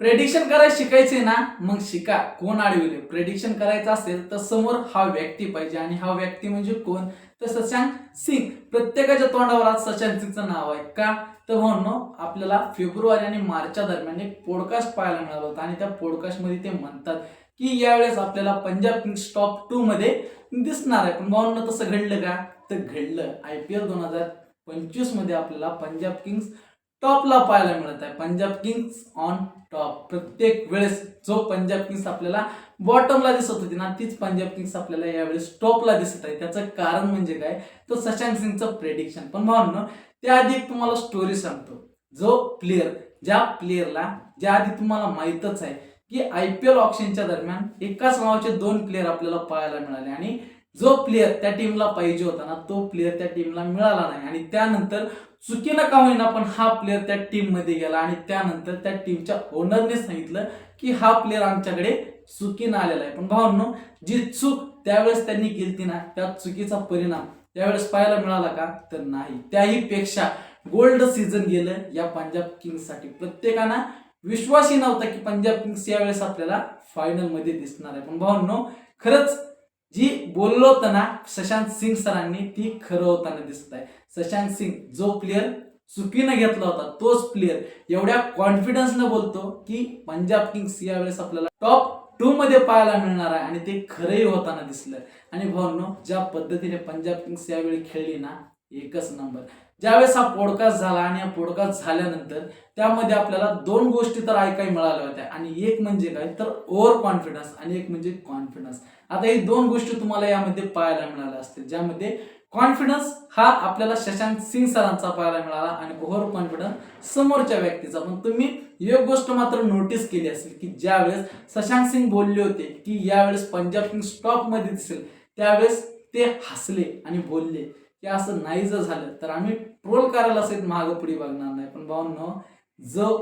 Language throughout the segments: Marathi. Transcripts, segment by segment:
प्रेडिक्शन करायला शिकायचे ना मग शिका. कोण अडविले प्रेडिक्शन करायचं असेल तर समोर हा व्यक्ती पाहिजे आणि हा व्यक्ती म्हणजे कोण? तर शशांक सिंग. प्रत्येकाच्या तोंडावर आज शशांक सिंगचं नाव आहे का? तर म्हणून आपल्याला फेब्रुवारी आणि मार्चच्या दरम्यान एक पॉडकास्ट पाहायला मिळाला होता आणि त्या पॉडकास्टमध्ये ते म्हणतात की यावेळेस आपल्याला पंजाब किंग्स टॉप टू मध्ये दिसणार आहे. पण भाऊंना तसं घडलं का? तर घडलं. आय पी एल दोन हजार पंचवीसमध्ये आपल्याला पंजाब किंग्स टॉपला पाहायला मिळत आहे. पंजाब किंग्स ऑन टॉप प्रत्येक वेळेस जो पंजाब किंग्स आपल्याला बॉटमला दिसत होती ना तीच पंजाब किंग्स आपल्याला यावेळेस टॉपला दिसत आहे. त्याचं कारण म्हणजे काय? तो शशांक सिंगचं प्रेडिक्शन पण भावनं त्याआधी एक तुम्हाला स्टोरी सांगतो. जो प्लेअर ज्या प्लेअरला ज्या आधी तुम्हाला माहीतच आहे की आय पी एल ऑप्शनच्या दरम्यान एकाच नावाचे दोन प्लेअर आपल्याला पाहायला मिळाले. आणि जो प्लेअर त्या टीमला पाहिजे होता ना तो प्लेअर त्या टीमला मिळाला नाही. आणि त्यानंतर चुकीनं का होईना पण हा प्लेअर त्या टीममध्ये गेला आणि त्यानंतर त्या टीमच्या ओनरने सांगितलं की हा प्लेअर आमच्याकडे चुकीनं आलेला आहे. पण भावांनो जी चूक त्यावेळेस त्यांनी केली ना त्या चुकीचा परिणाम त्यावेळेस पाहायला मिळाला का? तर नाही. त्याही पेक्षा गोल्ड सीझन गेलं या पंजाब किंग्ससाठी प्रत्येकांना विश्वासही नव्हता की पंजाब किंग्स यावेळेस आपल्याला फायनलमध्ये दिसणार आहे. पण भावांनो खरंच जी बोललो होताना शशांक सिंग सरांनी ती खरं होताना दिसत आहे. शशांक सिंग जो प्लेअर चुकीनं घेतला होता तोच प्लेअर एवढ्या कॉन्फिडन्सनं बोलतो की पंजाब किंग्स यावेळेस आपल्याला टॉप टू मध्ये पाहायला मिळणार आहे आणि ते खरंही होताना दिसलं आणि भावनो ज्या पद्धतीने पंजाब किंग्स यावेळी खेळली ना एकच नंबर. ज्यावेळेस हा पॉडकास्ट झाला आणि हा पॉडकास्ट झाल्यानंतर त्यामध्ये आपल्याला दोन गोष्टी तर ऐकायला मिळाल्या होत्या. आणि एक म्हणजे काय? तर ओव्हर कॉन्फिडन्स आणि एक म्हणजे कॉन्फिडन्स आता ही दोन गोष्टी तुम्हाला यामध्ये पाहायला मिळाल्या असतील. ज्यामध्ये कॉन्फिडन्स हा आपल्याला शशांक सिंग सरांचा पाहायला मिळाला आणि ओव्हर कॉन्फिडन्स समोरच्या व्यक्तीचा. पण तुम्ही एक गोष्ट मात्र नोटीस केली असेल की ज्यावेळेस शशांक सिंग बोलले होते की यावेळेस पंजाब किंग टॉपमध्ये दिसेल त्यावेळेस ते हसले आणि बोलले. की असं नाही जर झालं तर आम्ही ट्रोल करायला असेल मागं पुढे बघणार नाही. पण भावनो जो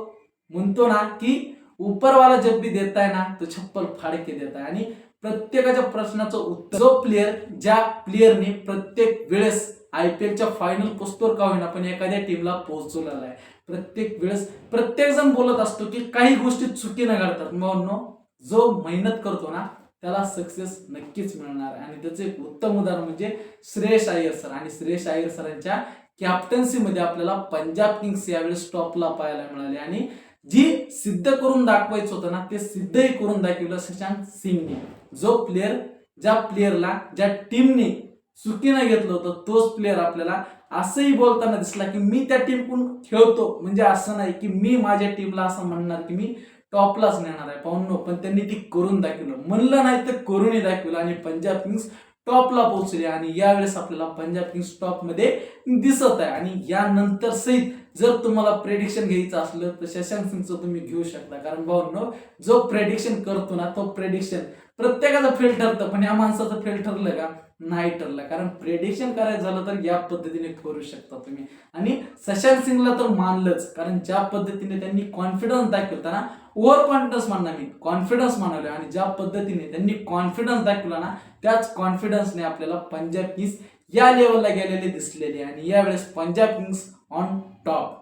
म्हणतो ना की उपरवाला जब भी देताय ना तो छप्पल फाडके देत आहे आणि प्रत्येकाच्या प्रश्नाचं उत्तर जो प्लेअर ज्या प्लेअरने प्रत्येक वेळेस आय पी एलच्या फायनल पोचतोर का होईना पण एखाद्या टीमला पोहोचवलेला आहे. प्रत्येक वेळेस प्रत्येक जण बोलत असतो की काही गोष्टी चुकी न घडतात म्हणून जो मेहनत करतो ना त्याला सक्सेस नक्कीच मिळणार आणि त्याचं एक उत्तम उदाहरण म्हणजे श्रेयस अय्यर सर आणि श्रेयस अय्यर सरांच्या कॅप्टन्सीमध्ये आपल्याला पंजाब किंग्स यावेळेस टॉपला पाहायला मिळाले. आणि जी सिद्ध करून दाखवायचं होतं ना ते सिद्धही करून दाखवलं शशांक सिंगने. जो प्लेअर ज्या प्लेअरला ज्या टीमने चुकीनं घेतलं होतं तोच प्लेअर आपल्याला असंही बोलताना दिसला की मी त्या टीमकडून खेळतो. म्हणजे असं नाही की मी माझ्या टीमला असं म्हणणार की मी टॉपलाच नेणार आहे. पाहून पण त्यांनी ती करून दाखवलं. म्हणलं नाही तर करूनही दाखवलं आणि पंजाब किंग्स टॉपला पोहोचले आणि यावेळेस आपल्याला पंजाब किंग्स टॉपमध्ये दिसत आहे. आणि यानंतर सहित जर तुम्हाला प्रेडिक्शन घ्यायचं असलं तर शशांक सिंगचं तुम्ही घेऊ शकता. कारण भाऊनो जो प्रेडिक्शन करतो ना तो प्रेडिक्शन प्रत्येकाचं फेल ठरतं पण या माणसाचं फेल ठरलं का? नाही ठरला. कारण प्रेडिक्शन करायचं झालं तर या पद्धतीने करू शकता तुम्ही. आणि सशांत सिंगला तर मानलंच. कारण ज्या पद्धतीने त्यांनी कॉन्फिडन्स दाखवला ना ओव्हर कॉन्फिडन्स मानला मी. कॉन्फिडन्स मानवलं. आणि ज्या पद्धतीने त्यांनी कॉन्फिडन्स दाखवला ना त्याच कॉन्फिडन्सने आपल्याला पंजाब किंग्स या लेवलला गेलेले दिसलेले. आणि यावेळेस पंजाब किंग्स ऑन टॉप